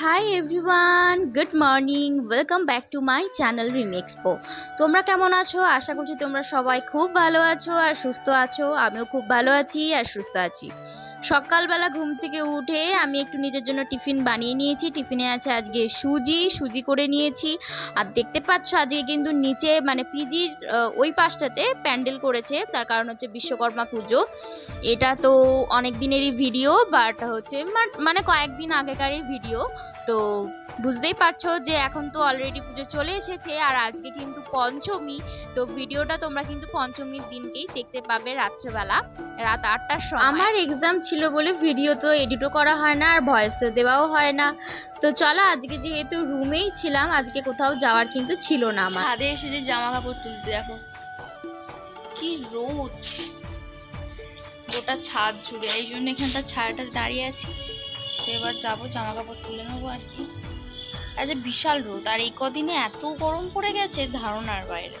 Hi everyone good morning welcome back to my channel রিমেক্সপো তোমরা কেমন আছো? আশা করছি তোমরা সবাই খুব ভালো আছো আর সুস্থ আছো। আমিও খুব ভালো আছি আর সুস্থ আছি। সকালবেলা ঘুম থেকে উঠে আমি একটু নিজের জন্য টিফিন বানিয়ে নিয়েছি। টিফিনে আছে আজকে সুজি সুজি করে নিয়েছি। আর দেখতে পাচ্ছ আজকে কিন্তু নিচে মানে পিজির ওই পাশটাতে প্যান্ডেল করেছে। তার কারণ হচ্ছে বিশ্বকর্মা পুজো। এটা তো অনেক দিনেরই ভিডিও, বাট হচ্ছে মানে কয়েকদিন আগেকারই ভিডিও। তো বুঝতেই পারছ যে এখন তো অলরেডি পুজো চলে এসেছে আর আজকে কিন্তু পঞ্চমী তো ভিডিওটা তোমরা কিন্তু পঞ্চমীর দিনকেই দেখতে পাবে রাত্রেবেলা রাত আটটার সময়। আমার এক্সাম ছিল বলে ভিডিও তো এডিটও করা হয় না আর ভয়েস তো দেওয়াও হয় না। তো চলো আজকে যেহেতু রুমেই ছিলাম আজকে কোথাও যাওয়ার কিন্তু ছিল না আমার। ছাদে এসে যে জামা কাপড় তুলতে দেখো কি রোদ। গোটা ছাদ জুড়ে এই জন্য এখানটা ছায়াটা দাঁড়িয়ে আছি। তো এবার যাব জামা কাপড় তুলে নেব আর কি। আজ বিশাল রোদ আর এই কদিনে এত গরম পড়ে গেছে ধারণার বাইরে।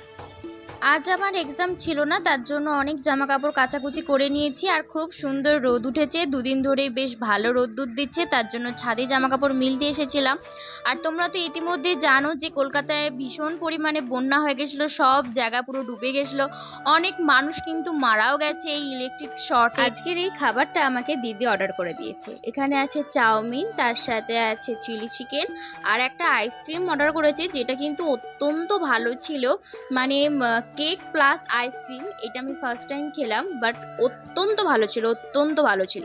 আজ আমার এক্সাম ছিল না, তার জন্য অনেক জামা কাপড় কাচাকুচি করে নিয়েছি আর খুব সুন্দর রোদ উঠেছে। দুদিন ধরেই বেশ ভালো রোদ্দুর দিচ্ছে, তার জন্য ছাদে জামা কাপড় মিলতে এসেছিলাম। আর তোমরা তো ইতিমধ্যে জানো যে কলকাতায় ভীষণ পরিমাণে বন্যা হয়ে গেছিল, সব জায়গা পুরো ডুবে গেছিল। অনেক মানুষ কিন্তু মারাও গেছে এই ইলেকট্রিক শর্ট আজকের এই খাবারটা আমাকে দিদি অর্ডার করে দিয়েছে। এখানে আছে চাউমিন, তার সাথে আছে চিলি চিকেন আর একটা আইসক্রিম অর্ডার করেছে, যেটা কিন্তু অত্যন্ত ভালো ছিল। মানে কেক প্লাস আইসক্রিম এটা আমি ফার্স্ট টাইম খেলাম বাট অত্যন্ত ভালো ছিল, অত্যন্ত ভালো ছিল।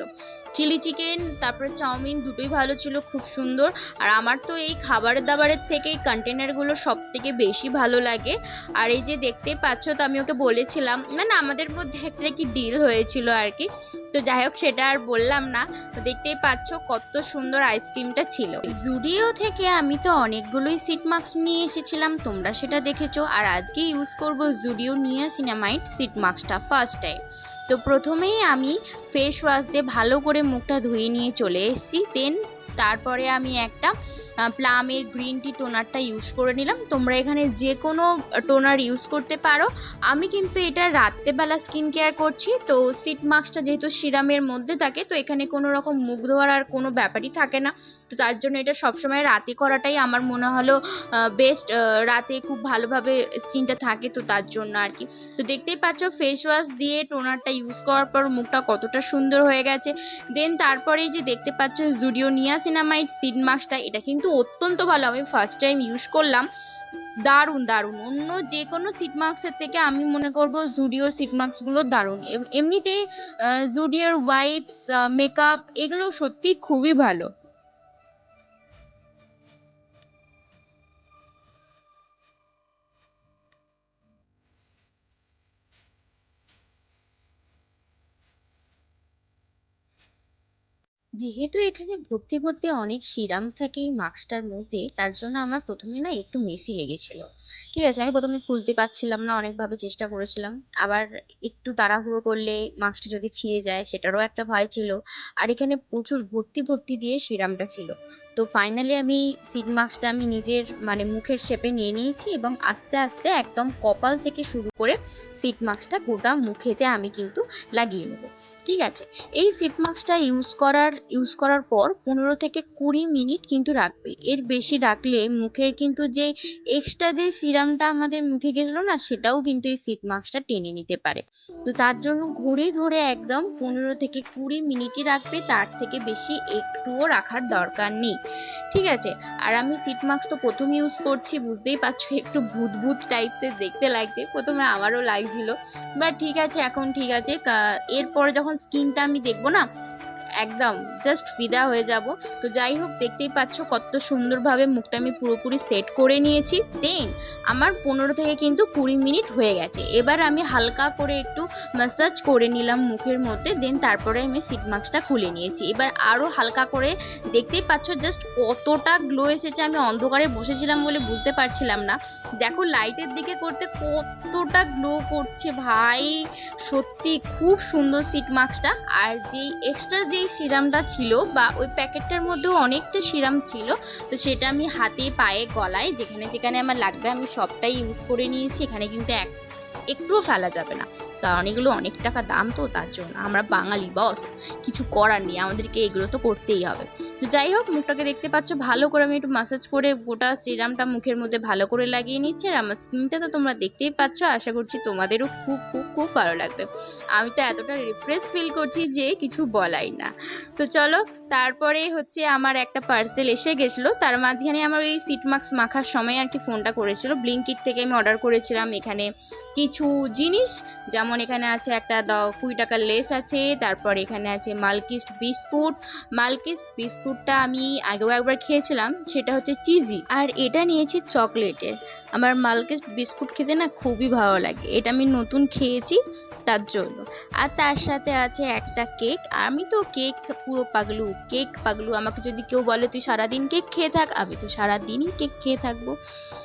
চিলি চিকেন তারপরে চাউমিন দুটোই ভালো ছিল, খুব সুন্দর। আর আমার তো এই খাবারের দাবারের থেকে এই কন্টেনারগুলো সব থেকে বেশি ভালো লাগে। আর এই যে দেখতে পাচ্ছ, তো আমি ওকে বলেছিলাম মানে আমাদের মধ্যে একটা কি ডিল হয়েছিল আর কি। তো যাই হোক, সেটা আর বললাম না। তো দেখতেই পাচ্ছ, কত সুন্দর আইসক্রিমটা ছিল। জুডিও থেকে আমি তো অনেকগুলোই সিট মাস্ক নিয়ে এসেছিলাম, তোমরা সেটা দেখেছ। আর আজকে ইউজ করব জুডিও নিয়ে সিনেমাইট সিট মাস্কটা ফার্স্ট টাইম তো প্রথমেই আমি ফেস ওয়াশ দিয়ে ভালো করে মুখটা ধুয়ে নিয়ে চলে এসেছি। দেন তারপরে আমি একটা প্লামের গ্রিন টি টোনারটা ইউজ করে নিলাম। তোমরা এখানে যে কোনো টোনার ইউজ করতে পারো। আমি কিন্তু এটা রাত্রেবেলা স্কিন কেয়ার করছি। তো সিট মাস্কটা যেহেতু সিরামের মধ্যে থাকে, তো এখানে কোনো রকম মুখ ধোয়ার আর কোনো ব্যাপারই থাকে না। তো তার জন্য এটা সবসময় রাতে করাটাই আমার মনে হলো বেস্ট রাতে খুব ভালোভাবে স্কিনটা থাকে তো তার জন্য আর কি। তো দেখতেই পাচ্ছ ফেস ওয়াশ দিয়ে টোনারটা ইউজ করার পর মুখটা কতটা সুন্দর হয়ে গেছে। দেন তারপরে যে দেখতে পাচ্ছ জুডিও নিয়াসিনামাইড সিড মাস্কটা এটা কিন্তু অত্যন্ত ভালো। আমি ফার্স্ট টাইম ইউজ করলাম। দারুণ দারুণ। অন্য যে কোনো সিট মার্কসের থেকে আমি মনে করব জুডিওর সিট মার্কসগুলো দারুণ। এম- এমনিতেই জুডিওর ওয়াইপস মেকআপ এগুলো সত্যি খুবই ভালো। যেহেতু এখানে ভর্তি ভর্তি অনেক সিরাম থাকে এই মাস্কটার মধ্যে, তার জন্য আমার প্রথমে না একটু মেসি লেগেছিল। ঠিক আছে, আমি প্রথমে খুলতে পারছিলাম না, অনেকভাবে চেষ্টা করেছিলাম। আবার একটু তাড়াহুড়ো করলে মাস্কটা যদি ছিঁড়ে যায়, সেটারও একটা ভয় ছিল। আর এখানে প্রচুর ভর্তি ভর্তি দিয়ে সিরামটা ছিল। তো ফাইনালি আমি সিড মাস্কটা আমি নিজের মানে মুখের শেপে নিয়ে নিয়েছি এবং আস্তে আস্তে একদম কপাল থেকে শুরু করে সিড মাস্কটা গোটা মুখেতে আমি কিন্তু লাগিয়ে নেব। ঠিক আছে, এই সিট মাস্কটা ইউজ করার ইউজ করার পর পনেরো থেকে কুড়ি মিনিট কিন্তু রাখবে। এর বেশি রাখলে মুখের কিন্তু যে এক্সট্রা যে সিরামটা আমাদের মুখে গেছিল না, সেটাও কিন্তু এই সিট মাস্কটা টেনে নিতে পারে। তো তার জন্য ঘুরে ধরে একদম পনেরো থেকে কুড়ি মিনিটই রাখবে, তার থেকে বেশি একটুও রাখার দরকার নেই। ঠিক আছে, আর আমি সিট মাস্ক তো প্রথম ইউজ করছি, বুঝতেই পারছ, একটু ভূত ভূত টাইপসের দেখতে লাগছে। প্রথমে আমারও লাগছিল বাট ঠিক আছে, এখন ঠিক আছে এরপরে যখন স্কিনটা আমি দেখব না? একদম জাস্ট ফিদা হয়ে যাব। তো যাই হোক, দেখতেই পাচ্ছ কত সুন্দরভাবে মুখটা আমি পুরোপুরি সেট করে নিয়েছি। দেন আমার পনেরো থেকে কিন্তু কুড়ি মিনিট হয়ে গেছে। এবার আমি হালকা করে একটু ম্যাসাজ করে নিলাম মুখের মধ্যে। দেন তারপরে আমি সিট মাস্কটা খুলে নিয়েছি। এবার আরও হালকা করে দেখতেই পাচ্ছ জাস্ট কতটা গ্লো এসেছে। আমি অন্ধকারে বসেছিলাম বলে বুঝতে পারছিলাম না। দেখো লাইটের দিকে করতে কতটা গ্লো করছে ভাই। সত্যি, খুব সুন্দর সিট মাস্কটা আর যেই এক্সট্রা যেই সিরামটা ছিল বা ওই প্যাকেটটার মধ্যেও অনেকটা সিরাম ছিল, তো সেটা আমি হাতে, পায়ে, গলায় যেখানে যেখানে আমার লাগবে আমি সবটাই ইউজ করে নিয়েছি, এখানে কিন্তু এক, একটুও ফেলা যাবে না। কারণ এগুলো অনেক টাকা দাম তো, তার জন্য। আমরা বাঙালি বস কিছু করার নেই, আমাদেরকে এগুলো তো করতেই হবে। তো যাই হোক, মুখটাকে দেখতে পাচ্ছ, ভালো করে আমি একটু মাসাজ করে গোটা সিরামটা মুখের মধ্যে ভালো করে লাগিয়ে নিচ্ছি। আর আমার স্কিনটা তো তোমরা দেখতেই পাচ্ছ, আশা করছি তোমাদেরও খুব খুব খুব ভালো লাগবে। আমি তো এতটা রিফ্রেশ ফিল করছি যে কিছু বলাই না। তো চলো তারপরে হচ্ছে আমার একটা পার্সেল এসে গেছিল। তার মাঝখানে আমার ওই সিট মাস্ক মাখার সময় আর কি ফোনটা করেছিল। ব্লিঙ্কিট থেকে আমি অর্ডার করেছিলাম এখানে কিছু জিনিস। যেমন এখানে আছে একটা কুড়ি টাকার লেস আছে, তারপর এখানে আছে মালকিস্ট বিস্কুট মালকিস্ট বিস্কুটটা আমি আগেও একবার খেয়েছিলাম, সেটা হচ্ছে চিজি। আর এটা নিয়েছি চকলেটের। আমার মালকে বিস্কুট খেতে না খুবই ভালো লাগে। এটা আমি নতুন খেয়েছি তার জন্য। আর তার সাথে আছে একটা কেক। আমি তো কেক, পুরো পাগলু, কেক পাগলু। আমাকে যদি কেউ বলে, তুই সারাদিন কেক খেয়ে থাক, আমি তো সারাদিনই কেক খেয়ে থাকব।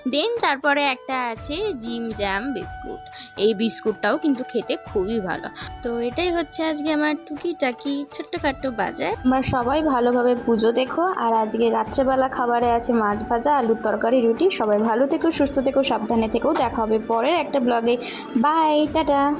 দেন তারপরে একটা আছে জিম জ্যাম বিস্কুট। এই বিস্কুটটাও কিন্তু খেতে খুবই ভালো। তো এটাই হচ্ছে আজকে আমার টুকিটাকি ছোট্টখাট্টো বাজার। তোমরা সবাই ভালোভাবে পুজো দেখো। আর আজকে রাত্রেবেলা খাবারে আছে মাছ ভাজা, আলুর তরকারি, রুটি। সবাই ভালো থেকো, সুস্থ থেকো, সাবধানে থেকেও দেখা হবে পরের একটা ব্লগে বাই টাটা।